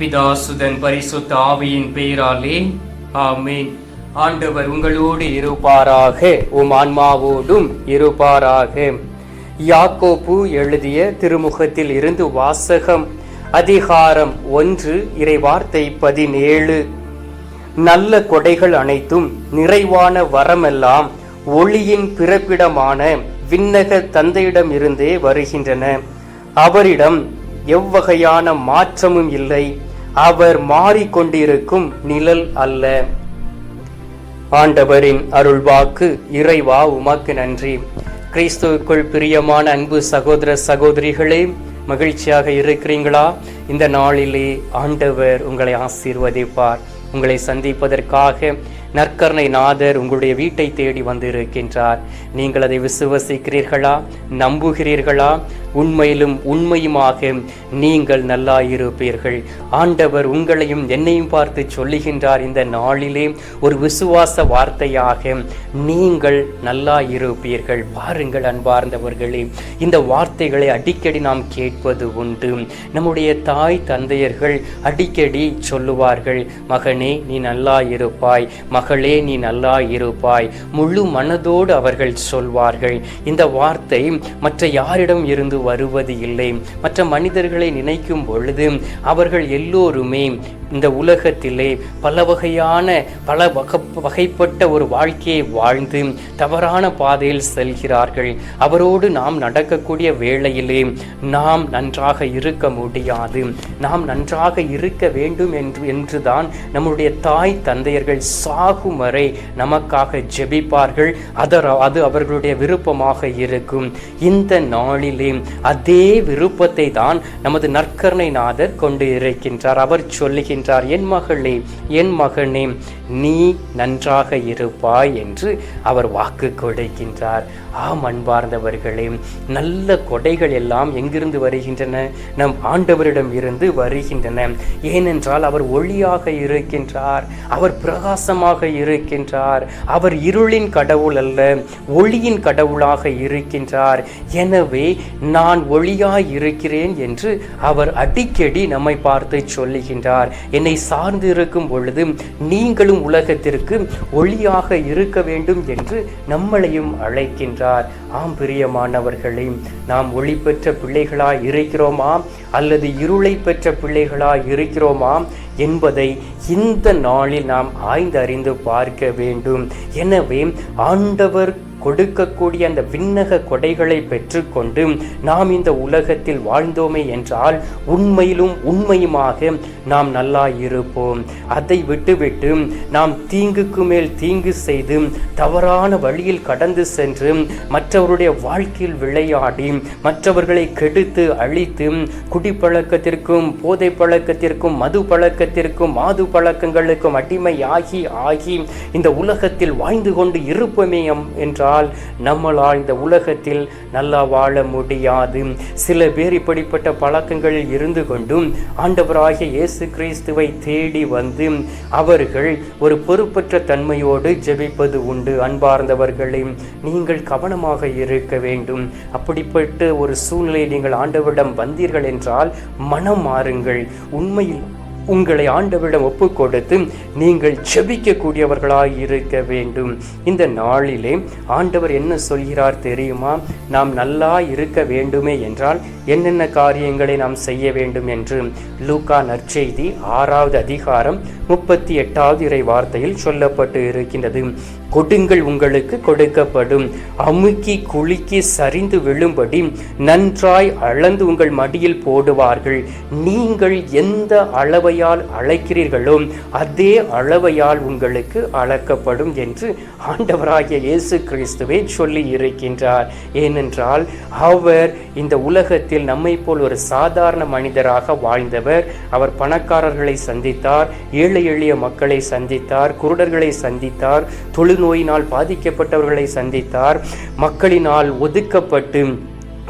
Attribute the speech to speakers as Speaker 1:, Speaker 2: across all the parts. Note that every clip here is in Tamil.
Speaker 1: பிதாசுதன் பரிசுத்த ஆவியின் பெயராலே. ஆமீன். ஆண்டவர் உங்களோடு இருப்பாராக. உம் ஆன்மாவோடும் இருப்பாராக. யாக்கோப்பு எழுதிய திருமுகத்தில் இருந்து வாசகம் அதிகாரம் ஒன்று இறைவார்த்தை பதினேழு. நல்ல கொடைகள் அனைத்தும் நிறைவான வரமெல்லாம் ஒளியின் பிறப்பிடமான விண்ணக தந்தையிடம் இருந்தே வருகின்றன. அவரிடம் எவ்வகையான மாற்றமும் இல்லை. அவர் மாறிக்கொண்டிருக்கும் நிழல் அல்ல. ஆண்டவரின் அருள்வாக்கு இறைவா உமக்கு நன்றி. கிறிஸ்துவுக்குள் பிரியமான அன்பு சகோதர சகோதரிகளே மகிழ்ச்சியாக இருக்கிறீங்களா இந்த நாளிலே ஆண்டவர் உங்களை ஆசீர்வதிப்பார். உங்களை சந்திப்பதற்காக நற்கர்ணை நாதர் உங்களுடைய வீட்டை தேடி வந்திருக்கின்றார். நீங்கள் அதை விசுவசிக்கிறீர்களா? நம்புகிறீர்களா? உண்மையிலும் உண்மையுமாக நீங்கள் நல்லாயிருப்பீர்கள். ஆண்டவர் உங்களையும் என்னையும் பார்த்து சொல்லுகின்றார் இந்த நாளிலே ஒரு விசுவாச வார்த்தையாக நீங்கள் நல்லாயிருப்பீர்கள். பாருங்கள் அன்பார்ந்தவர்களே இந்த வார்த்தைகளை அடிக்கடி நாம் கேட்பது உண்டு. நம்முடைய தாய் தந்தையர்கள் அடிக்கடி சொல்லுவார்கள் மகனே நீ நல்லா இருப்பாய் மகளே நீ நல்லா இருப்பாய் முழு மனதோடு அவர்கள் சொல்வார்கள். இந்த வார்த்தை மற்ற யாரிடம் இருந்து வருவது இல்லை. மற்ற மனிதர்களை நினைக்கும் பொழுது அவர்கள் எல்லோருமே இந்த உலகத்திலே பல வகையான பல வக வகைப்பட்ட ஒரு வாழ்க்கையை வாழ்ந்து தவறான பாதையில் செல்கிறார்கள். அவரோடு நாம் நடக்கக்கூடிய வேளையிலே நாம் நன்றாக இருக்க முடியாது. நாம் நன்றாக இருக்க வேண்டும் என்று என்றுதான் நம்முடைய தாய் தந்தையர்கள் சாகும் வரை நமக்காக ஜெபிப்பார்கள். அதர் அது அவர்களுடைய விருப்பமாக இருக்கும். இந்த நாளிலே அதே விருப்பத்தை தான் நமது நற்கருணை நாதர் கொண்டு இருக்கின்றார் அவர் சொல்லுகின்றார் என் மகளே என் மகனே நீ நன்றாக இருப்பாய் என்று அவர் வாக்கு கொடுக்கின்றார். ஆம் அன்பார்ந்தவர்களே நல்ல கொடைகள் எல்லாம் எங்கிருந்து வருகின்றன? நம் ஆண்டவரிடம் இருந்து வருகின்றன. ஏனென்றால் அவர் ஒளியாக இருக்கின்றார் அவர் பிரகாசமாக இருக்கின்றார் அவர் இருளின் கடவுள் அல்ல ஒளியின் கடவுளாக இருக்கின்றார். எனவே நான் ஒளியாய் இருக்கிறேன் என்று அவர் அடிக்கடி நம்மை பார்த்து சொல்லுகின்றார். என்னை சார்ந்து இருக்கும் பொழுது நீங்களும் உலகத்திற்கு ஒளியாக இருக்க வேண்டும் என்று நம்மளையும் அழைக்கின்றார். ஆம் பிரியமானவர்களே நாம் ஒளி பெற்ற பிள்ளைகளாய் இருக்கிறோமா? அல்லது இருளை பெற்ற பிள்ளைகளாய் இருக்கிறோமா? என்பதை இந்த நாளில் நாம் ஆய்ந்தறிந்து பார்க்க வேண்டும். எனவே ஆண்டவர் கொடுக்கக்கூடிய அந்த விண்ணக கொடைகளை பெற்றுக்கொண்டு நாம் இந்த உலகத்தில் வாழ்ந்தோமே என்றால் உண்மையிலும் உண்மையுமாக நாம் நல்லா இருப்போம் அதை விட்டுவிட்டு நாம் தீங்குக்கு மேல் தீங்கு செய்து தவறான வழியில் கடந்து சென்று மற்றவருடைய வாழ்க்கையில் விளையாடி மற்றவர்களை கெடுத்து அழித்து குடிப்பழக்கத்திற்கும் போதை பழக்கத்திற்கும் மது பழக்கத்திற்கும் மாது பழக்கங்களுக்கும் அடிமையாகி ஆகி இந்த உலகத்தில் வாழ்ந்து கொண்டு இருப்போமே என்றால் நம்மளால் இந்த உலகத்தில் நல்லா வாழ முடியாது. சில பேர் இப்படிப்பட்ட பழக்கங்களில் இருந்து கொண்டும் ஆண்டவராகிய இயேசு கிறிஸ்துவை தேடி வந்து அவர்கள் ஒரு பொறுப்பற்ற தன்மையோடு ஜெபிப்பது உண்டு. அன்பார்ந்தவர்களை நீங்கள் கவனமாக இருக்க வேண்டும். அப்படிப்பட்ட ஒரு சூழ்நிலை நீங்கள் ஆண்டவரிடம் வந்தீர்கள் என்றால் மனம் மாறுங்கள். உண்மையில் உங்களை ஆண்டவரிடம் ஒப்பு கொடுத்து நீங்கள் செபிக்கக்கூடியவர்களாய் இருக்க வேண்டும். இந்த நாளிலே ஆண்டவர் என்ன சொல்கிறார் தெரியுமா? நாம் நல்லா இருக்க வேண்டுமே என்றால் என்னென்ன காரியங்களை நாம் செய்ய வேண்டும் என்று லூகா நற்செய்தி ஆறாவது அதிகாரம் முப்பத்தி எட்டாவது இறை வார்த்தையில் சொல்லப்பட்டு இருக்கின்றது. கொடுங்கள் உங்களுக்கு கொடுக்கப்படும். அமுக்கி குலுக்கி சரிந்து விழும்படி நன்றாய் அளந்து உங்கள் மடியில் போடுவார்கள். நீங்கள் எந்த அளவு அளவையால் அழைக்கிறீர்களோ அதே அளவையால் உங்களுக்கு அளக்கப்படும் என்று ஆண்டவராகிய இயேசு கிறிஸ்துவே சொல்லி இருக்கின்றார். ஏனென்றால் அவர் இந்த உலகத்தில் நம்மை போல் ஒரு சாதாரண மனிதராக வாழ்ந்தவர். அவர் பணக்காரர்களை சந்தித்தார் ஏழை எளிய மக்களை சந்தித்தார் குருடர்களை சந்தித்தார் தொழுநோயினால் பாதிக்கப்பட்டவர்களை சந்தித்தார். மக்களினால் ஒதுக்கப்பட்டு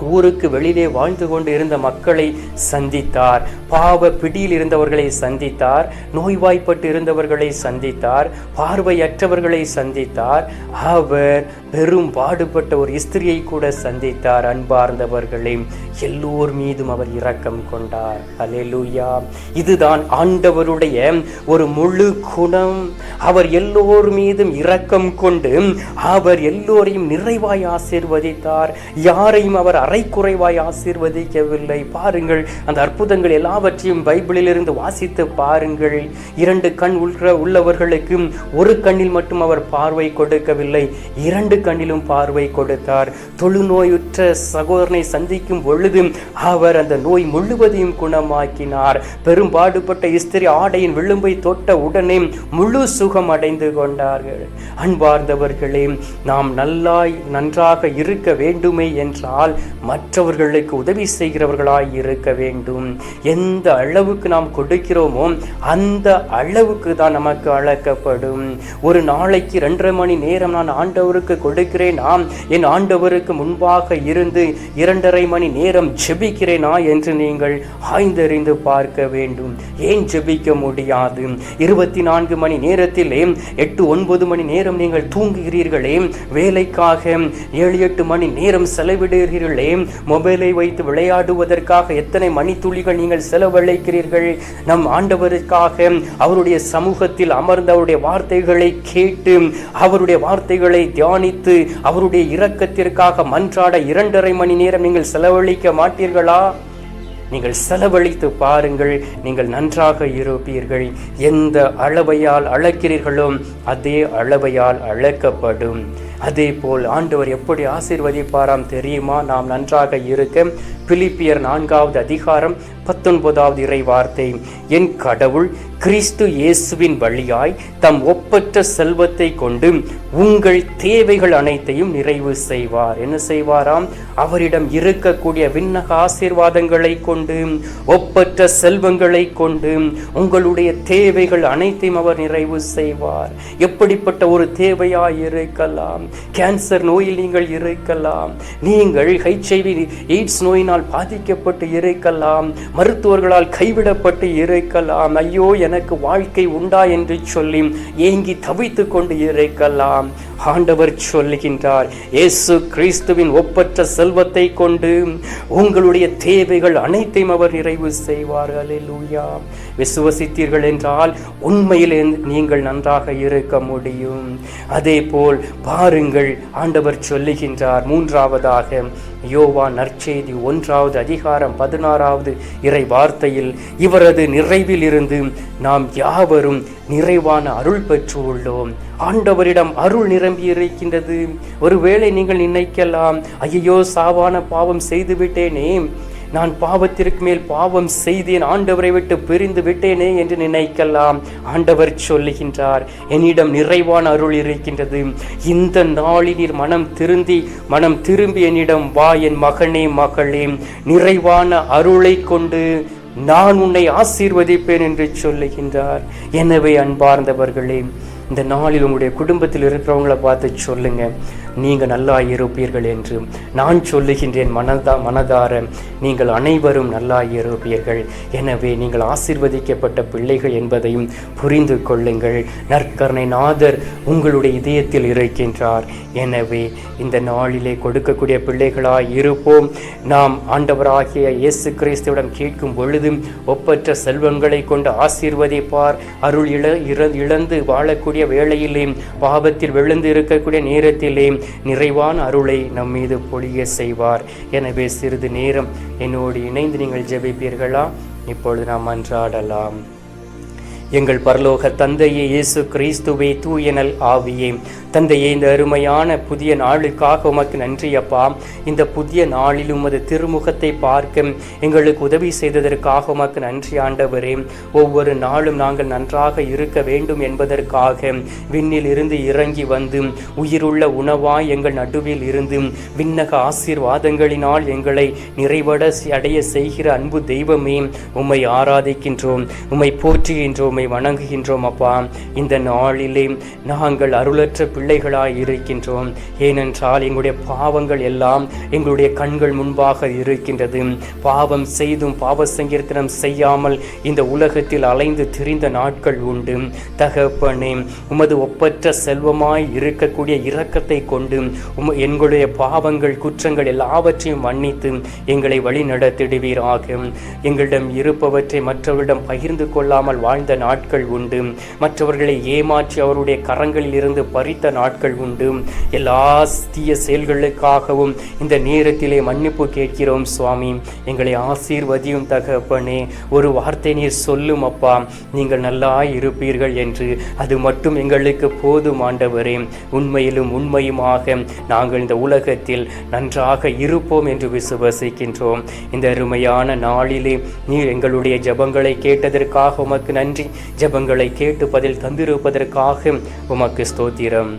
Speaker 1: ஊருக்கு வெளியிலே வாழ்ந்து கொண்டு இருந்த மக்களை சந்தித்தார். பாவ பிடியில் இருந்தவர்களை சந்தித்தார். நோய்வாய்ப்பட்டு இருந்தவர்களை சந்தித்தார். பார்வையற்றவர்களை சந்தித்தார். அவர் பெரும் பாடுபட்ட ஒரு ஸ்திரியை கூட சந்தித்தார் அன்பார்ந்தவர்களே. எல்லோர் மீதும் அவர் இரக்கம் கொண்டார். அலெலுயா இதுதான் ஆண்டவருடைய ஒரு முழு குணம். அவர் எல்லோர் மீதும் இரக்கம் கொண்டு அவர் எல்லோரையும் நிறைவாய் ஆசீர்வதித்தார். யாரையும் அவர் அரைக்குறைவாய் ஆசீர்வதிக்கவில்லை. பாருங்கள் அந்த அற்புதங்கள் எல்லாவற்றையும் பைபிளிலிருந்து வாசித்து பாருங்கள். இரண்டு கண் உள்ள உள்ளவர்களுக்கு ஒரு கண்ணில் மட்டும் அவர் பார்வை கொடுக்கவில்லை. இரண்டு கண்ணிலும் பார்வை கொடுத்தார். தொழுநோயுற்ற சகோதரனை சந்திக்கும் பொழுது அவர் அந்த நோய் முழுவதையும் குணமாக்கினார். பெரும்பாடுபட்ட இஸ்திரி ஆடையின் விளிம்பை தொட்ட உடனே முழு சுகம் அடைந்து கொண்டார்கள். அன்பார்ந்தவர்களே நாம் நல்லாய் நன்றாக இருக்க வேண்டுமே என்றால் மற்றவர்களுக்கு உதவி செய்கிறவர்களாய் இருக்க வேண்டும். எந்த அளவுக்கு நாம் கொடுக்கிறோமோ அந்த அளவுக்கு தான் நமக்கு அழைக்கப்படும் ஒரு நாளைக்கு ரெண்டரை மணி நேரம் நான் ஆண்டவருக்கு கொடுக்கிறேனா? என் ஆண்டவருக்கு முன்பாக இருந்து இரண்டரை மணி நேரம் ஜெபிக்கிறேனா என்று நீங்கள் ஆய்ந்தறிந்து பார்க்க வேண்டும். ஏன் ஜெபிக்க முடியாது? இருபத்தி நான்கு மணி நேரத்திலே எட்டு ஒன்பது மணி நேரம் நீங்கள் தூங்குகிறீர்களே. வேலைக்காக ஏழு எட்டு மணி நேரம் செலவிடுகிறீர்களே. மொபைலை வைத்து விளையாடுவதற்காக எத்தனை மணித்துளிகள் நீங்கள் செலவழிக்கிறீர்கள்? நம் ஆண்டவருக்காக அவருடைய சமூகத்தில் அமர்ந்து அவருடைய வார்த்தைகளை கேட்டு அவருடைய வார்த்தைகளை தியானித்து அவருடைய இரக்கத்திற்காக மன்றாட இரண்டரை மணி நேரம் நீங்கள் செலவழிக்க மாட்டீர்களா? நீங்கள் செலவழித்து பாருங்கள் நீங்கள் நன்றாக இருப்பீர்கள். எந்த அளவையால் அளக்கிறீர்களோ அதே அளவையால் அளக்கப்படும் அதே போல் ஆண்டவர் எப்படி ஆசீர்வதிப்பாராம் தெரியுமா? நாம் நன்றாக இருக்க பிலிப்பியர் நான்காவது அதிகாரம் பத்தொன்பதாவது இறை வார்த்தை. என் கடவுள் கிறிஸ்து இயேசுவின் வழியாய் தம் ஒப்பற்ற செல்வத்தை கொண்டு உங்கள் தேவைகள் அனைத்தையும் நிறைவு செய்வார். என்ன செய்வாராம்? அவரிடம் இருக்கக்கூடிய விண்ணக ஆசீர்வாதங்களை கொண்டு ஒப்பற்ற செல்வங்களை கொண்டு உங்களுடைய தேவைகள் அனைத்தையும் அவர் நிறைவு செய்வார். எப்படிப்பட்ட ஒரு தேவையாய் இருக்கலாம் கேன்சர் நோயில் நீங்கள் இருக்கலாம். நீங்கள் ஹெச்ஐவி எய்ட்ஸ் நோயினால் பாதிக்கப்பட்டு இருக்கலாம். மருத்துவர்களால் கைவிடப்பட்டு இருக்கலாம். ஐயோ எனக்கு வாழ்க்கை உண்டா என்று சொல்லி ஏங்கி தவித்து கொண்டு இருக்கலாம். ஆண்டவர் சொல்லுகின்றார் இயேசு கிறிஸ்துவின் ஒப்பற்ற செல்வத்தை கொண்டு உங்களுடைய தேவைகள் அனைத்தையும் அவர் நிறைவு செய்வார். அல்லேலூயா விசுவசித்தீர்கள் என்றால் உண்மையில் நீங்கள் நன்றாக இருக்க முடியும். அதே போல் பாருங்கள் ஆண்டவர் சொல்லுகின்றார் மூன்றாவதாக யோவா நற்செய்தி ஒன்றாவது அதிகாரம் பதினாறாவது இறை வார்த்தையில் இவரது நிறைவில் இருந்து நாம் யாவரும் நிறைவான அருள் பெற்று உள்ளோம் ஆண்டவரிடம் அருள் நிரம்பி இருக்கின்றது. ஒருவேளை நீங்கள் நினைக்கலாம் ஐயோ சாவான பாவம் செய்துவிட்டேனே. நான் பாவத்திற்கு மேல் பாவம் செய்தேன். ஆண்டவரை விட்டு பிரிந்து விட்டேனே என்று நினைக்கலாம். ஆண்டவர் சொல்லுகின்றார் என்னிடம் நிறைவான அருள் இருக்கின்றது. இந்த நாளில் நீர் மனம் திருந்தி மனம் திரும்பி என்னிடம் வா என் மகனே மகளே. நிறைவான அருளை கொண்டு நான் உன்னை ஆசீர்வதிப்பேன் என்று சொல்லுகின்றார். எனவே அன்பார்ந்தவர்களே இந்த நாளில் உங்களுடைய குடும்பத்தில் இருக்கிறவங்கள பார்த்து சொல்லுங்க. நீங்கள் நல்லா இருப்பீர்கள் என்று. நான் சொல்லுகின்றேன் மனதா மனதார நீங்கள் அனைவரும் நல்லா இருப்பீர்கள் எனவே நீங்கள் ஆசிர்வதிக்கப்பட்ட பிள்ளைகள் என்பதையும் புரிந்து கொள்ளுங்கள். நற்கருணை நாதர் உங்களுடைய இதயத்தில் இருக்கின்றார். எனவே இந்த நாளிலே கொடுக்கக்கூடிய பிள்ளைகளாய் இருப்போம். நாம் ஆண்டவராகிய இயேசு கிறிஸ்துவிடம் கேட்கும் பொழுதும் ஒப்பற்ற செல்வங்களை கொண்டு ஆசீர்வதிப்பார். அருள் இழ இற- இழந்து வாழக்கூடிய வேளையிலே பாவத்தில் விழுந்து இருக்கக்கூடிய நேரத்திலே நிறைவான அருளை நம் மீது பொழிய செய்வார். எனவே சிறிது நேரம் என்னோடு இணைந்து நீங்கள் ஜெபிப்பீர்களா? இப்பொழுது நாம் அன்றாடலாம். எங்கள் பரலோக தந்தையே இயேசு கிறிஸ்துவே தூயனல் ஆவியே தந்தையே இந்த அருமையான புதிய நாளுக்காக உமக்கு நன்றி அப்பா. இந்த புதிய நாளில் உமது திருமுகத்தை பார்க்க எங்களுக்கு உதவி செய்ததற்காக உமக்கு நன்றி ஆண்டவரே. ஒவ்வொரு நாளும் நாங்கள் நன்றாக இருக்க வேண்டும் என்பதற்காக விண்ணில் இருந்து இறங்கி வந்து உயிருள்ள உணவாய் எங்கள் நடுவில் இருந்து விண்ணக ஆசீர்வாதங்களினால் எங்களை நிறைவட அடைய செய்கிற அன்பு தெய்வமே உம்மை ஆராதிக்கின்றோம் உம்மை போற்றுகின்றோம் உம்மை உம்மை வணங்குகின்றோம் அப்பா. இந்த நாளிலே நாங்கள் அருளற்ற பிள்ளைகளாய் இருக்கின்றோம். ஏனென்றால் எங்களுடைய பாவங்கள் எல்லாம் எங்களுடைய கண்கள் முன்பாக இருக்கின்றது. பாவம் செய்தும் பாவ சங்கீர்த்தனம் செய்யாமல் இந்த உலகத்தில் அலைந்து திரிந்த நாட்கள் உண்டு. தகப்பனே உமது ஒப்பற்ற செல்வமாய் இருக்கக்கூடிய இரக்கத்தை கொண்டு உம் எங்களுடைய பாவங்கள் குற்றங்கள் எல்லாவற்றையும் மன்னித்து எங்களை வழி நடத்திடுவீராக. எங்களிடம் இருப்பவற்றை மற்றவர்களிடம் பகிர்ந்து கொள்ளாமல் வாழ்ந்த நாட்கள் உண்டு. மற்றவர்களை ஏமாற்றி அவருடைய கரங்களில் இருந்து பறித்த நாட்கள் உண்டு. எல்லா தீய செயல்களுக்காகவும் இந்த நேரத்திலே மன்னிப்பு கேட்கிறோம் சுவாமி. எங்களை ஆசீர்வதியும் தகப்பனே. ஒரு வார்த்தை நீர் சொல்லும் அப்பா. நீங்கள் நல்லா இருப்பீர்கள் என்று. அது மட்டும் எங்களுக்கு போதும் ஆண்டவரே. உண்மையிலும் உண்மையுமாக நாங்கள் இந்த உலகத்தில் நன்றாக இருப்போம் என்று விசுவசிக்கின்றோம். இந்த அருமையான நாளிலே நீர் எங்களுடைய ஜெபங்களை கேட்டதற்காக உமக்கு நன்றி. ஜெபங்களை கேட்டு பதில் தந்திருப்பதற்காக உமக்கு ஸ்தோத்திரம்.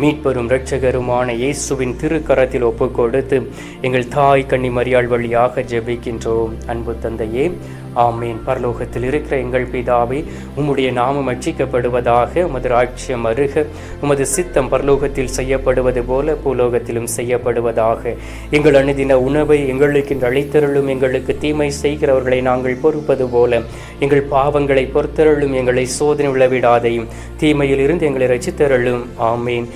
Speaker 1: மீட்பெரும் இரட்சகருமான இயேசுவின் திருக்கரத்தில் ஒப்பு கொடுத்து எங்கள் தாய் கன்னி மரியாள் வழியாக ஜெபிக்கின்றோம். அன்பு தந்தையே ஆமீன். பரலோகத்தில் இருக்கிற எங்கள் பிதாவே உம்முடைய நாமம் அச்சிக்கப்படுவதாக உமது ராட்சியம் அருக உமது சித்தம் பரலோகத்தில் செய்யப்படுவது போல பூலோகத்திலும் செய்யப்படுவதாக. எங்கள் அணுதின உணவை எங்களுக்கு அழித்தருளும் எங்களுக்கு தீமை செய்கிறவர்களை நாங்கள் பொறுப்பது போல எங்கள் பாவங்களை பொறுத்தருளும் எங்களை சோதனை விழவிடாதையும் தீமையில் இருந்து எங்களை ரசித்தருளும். ஆமீன்.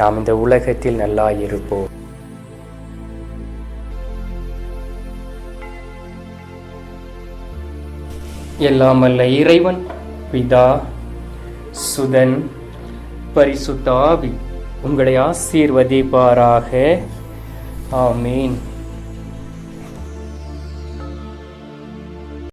Speaker 1: நாம் இந்த உலகத்தில் நல்லா இருப்போம். எல்லாம் அல்ல இறைவன் பிதா சுதன் பரிசுத்தாவி உங்களை ஆசீர்வதிப்பாராக. ஆமீன்.